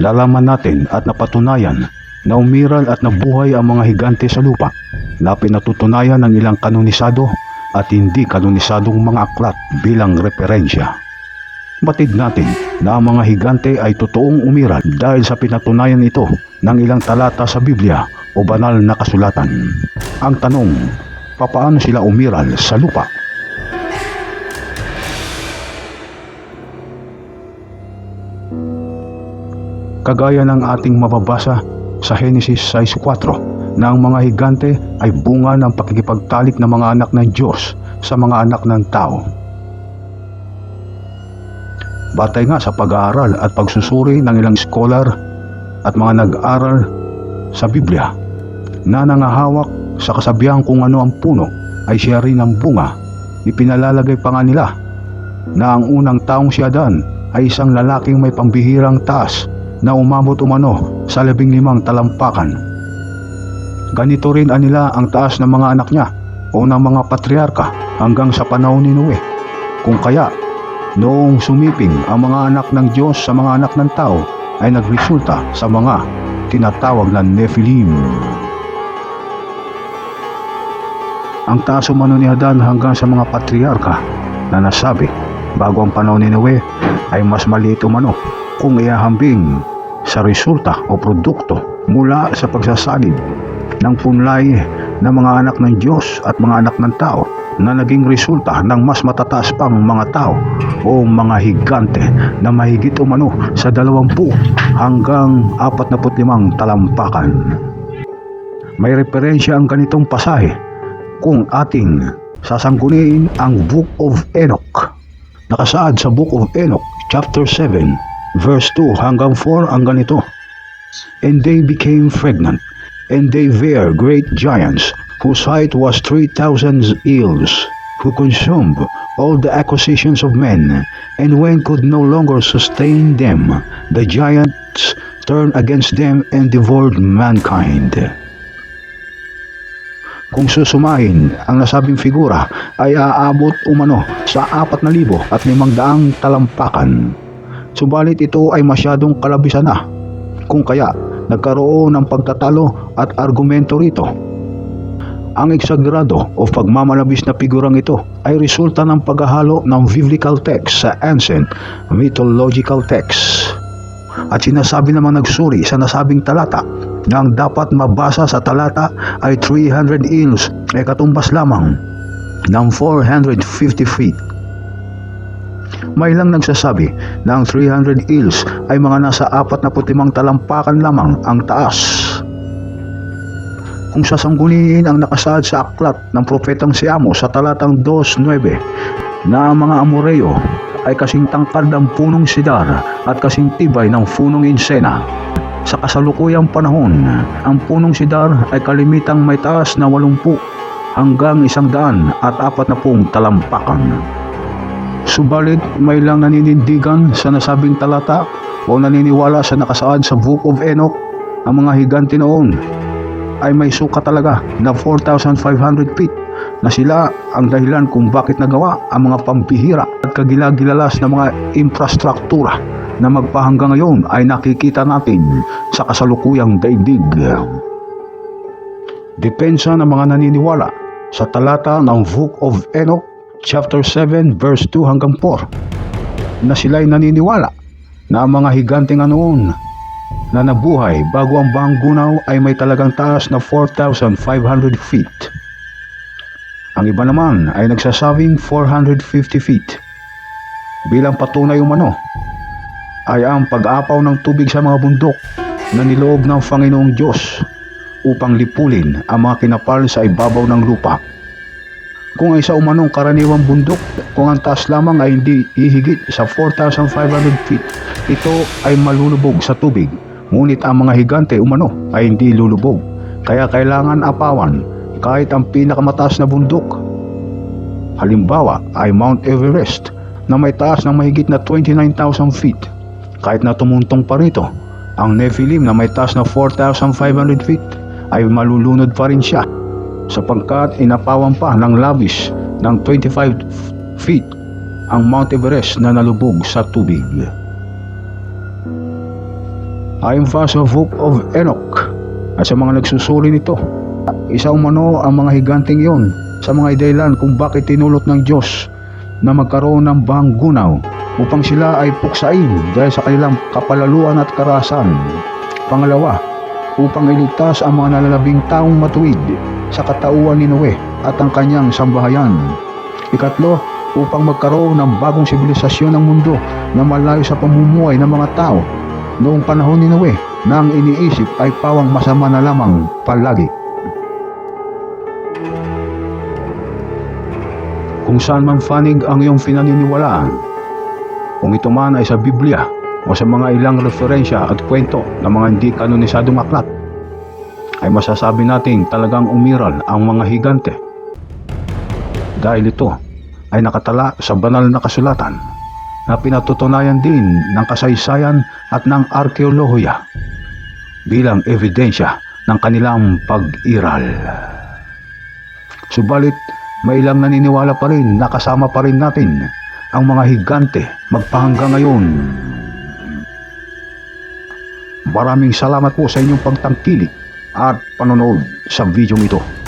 lalaman natin at napatunayan na umiral at nabuhay ang mga higante sa lupa na pinatutunayan ng ilang kanonisado at hindi kanonisadong mga aklat bilang referensya. Batid natin na ang mga higante ay totoong umiral dahil sa pinatunayan ito ng ilang talata sa Biblia o banal na kasulatan. Ang tanong, papaano sila umiral sa lupa? Kagaya ng ating mababasa sa Genesis 6.4 na ang mga higante ay bunga ng pakikipagtalik ng mga anak ng Diyos sa mga anak ng tao. Batay nga sa pag-aaral at pagsusuri ng ilang scholar at mga nag-aral sa Biblia na nangahawak sa kasabihan kung ano ang puno ay siya rin ang bunga, ipinalalagay pa nga nila na ang unang taong si Adan ay isang lalaking may pambihirang taas na umabot umano sa labing limang talampakan. Ganito rin anila ang taas ng mga anak niya o ng mga patriarka hanggang sa panahon ni Noe. Kung kaya, noong sumiping ang mga anak ng Diyos sa mga anak ng tao ay nagresulta sa mga tinatawag na Nephilim. Ang taas umano ni Adan hanggang sa mga patriarka na nasabi bago ang panahon ni Noe ay mas maliit umano kung iahambing sa resulta o produkto mula sa pagsasalib ng punlay ng mga anak ng Diyos at mga anak ng tao na naging resulta ng mas matataas pang mga tao o mga higante na mahigit umano sa 20 hanggang 45 talampakan. May referensya ang ganitong pasahe kung ating sasangguniin ang Book of Enoch. Nakasaad sa Book of Enoch, chapter 7, verse 2 hanggang 4 ang ganito. And they became pregnant, and they bare great giants, whose height was 3,000 ells, who consumed all the acquisitions of men, and when could no longer sustain them, the giants turned against them and devoured mankind. Kung susumahin, ang nasabing figura ay aabot umano sa 4,000 at 500 talampakan. Subalit ito ay masyadong kalabisan na. Kung kaya, nagkaroon ng pagtatalo at argumento rito. Ang eksagerado o pagmamalabis na figurang ito ay resulta ng paghahalo ng biblical text sa ancient mythological text. At sinasabi naman nagsuri sa nasabing talata na ang dapat mabasa sa talata ay 300 ills ay katumbas lamang ng 450 feet. May lang nagsasabi na ang 300 ills ay mga nasa 45 talampakan lamang ang taas. Kung sasangguniin ang nakasaad sa aklat ng propetang si Amos sa talatang 2.9 na ang mga Amoreo ay kasing tangkad ng punong sidar at kasing tibay ng punong insena. Sa kasalukuyang panahon, ang punong sidar ay kalimitang may taas na 80 hanggang 100 at 40 talampakan. Subalit may lang naninindigan sa nasabing talata o naniniwala sa nakasaad sa Book of Enoch ang mga higante noon ay may suka talaga na 4,500 feet na sila ang dahilan kung bakit nagawa ang mga pambihira at kagilagilalas na mga infrastruktura na magpahanggang ngayon ay nakikita natin sa kasalukuyang daigdig. Depensa ng mga naniniwala sa talata ng Book of Enoch chapter 7 verse 2 hanggang 4 na sila'y naniniwala na ang mga higante nga noon na nabuhay bago ang Banggunaw ay may talagang taas na 4,500 feet. Ang iba naman ay nagsasabing 450 feet. Bilang patunay umano ay ang pag-apaw ng tubig sa mga bundok na niloob ng Panginoong Diyos upang lipulin ang mga kinapal sa ibabaw ng lupa. Kung ay sa umanong karaniwang bundok, kung ang taas lamang ay hindi hihigit sa 4,500 feet, ito ay malulubog sa tubig. Ngunit ang mga higante umano ay hindi lulubog. Kaya kailangan apawan kahit ang pinakamataas na bundok. Halimbawa ay Mount Everest na may taas ng mahigit na 29,000 feet. Kahit na tumuntong pa rito, ang Nephilim na may taas na 4,500 feet ay malulunod pa rin siya sapagkat inapawan pa ng labis ng 25 feet ang Mount Everest na nalubog sa tubig. Ayon pa sa Book of Enoch at sa mga nagsusuri nito, isa umano ang mga higanteng iyon sa mga dahilan kung bakit tinulot ng Diyos na magkaroon ng banggunaw upang sila ay puksain dahil sa kanilang kapalaluan at karasan. Pangalawa, upang iligtas ang mga nalalabing taong matuwid sa katauhan ni Noe at ang kanyang sambahayan. Ikatlo, upang magkaroon ng bagong sibilisasyon ng mundo na malayo sa pamumuhay ng mga tao noong panahon ni Noe na ang iniisip ay pawang masama na lamang palagi. Kung saan man fanig ang iyong pinaniniwalaan, kung ito man ay sa Biblia o sa mga ilang referensya at kwento ng mga hindi kanonisadong aklat, ay masasabi nating talagang umiral ang mga higante. Dahil ito ay nakatala sa banal na kasulatan na pinatutunayan din ng kasaysayan at ng arkeolohiya bilang ebidensya ng kanilang pag-iral. Subalit, may ilang naniniwala pa rin na kasama pa rin natin ang mga higante magpahanggang ngayon. Maraming salamat po sa inyong pagtangkilik at panonood sa video ito.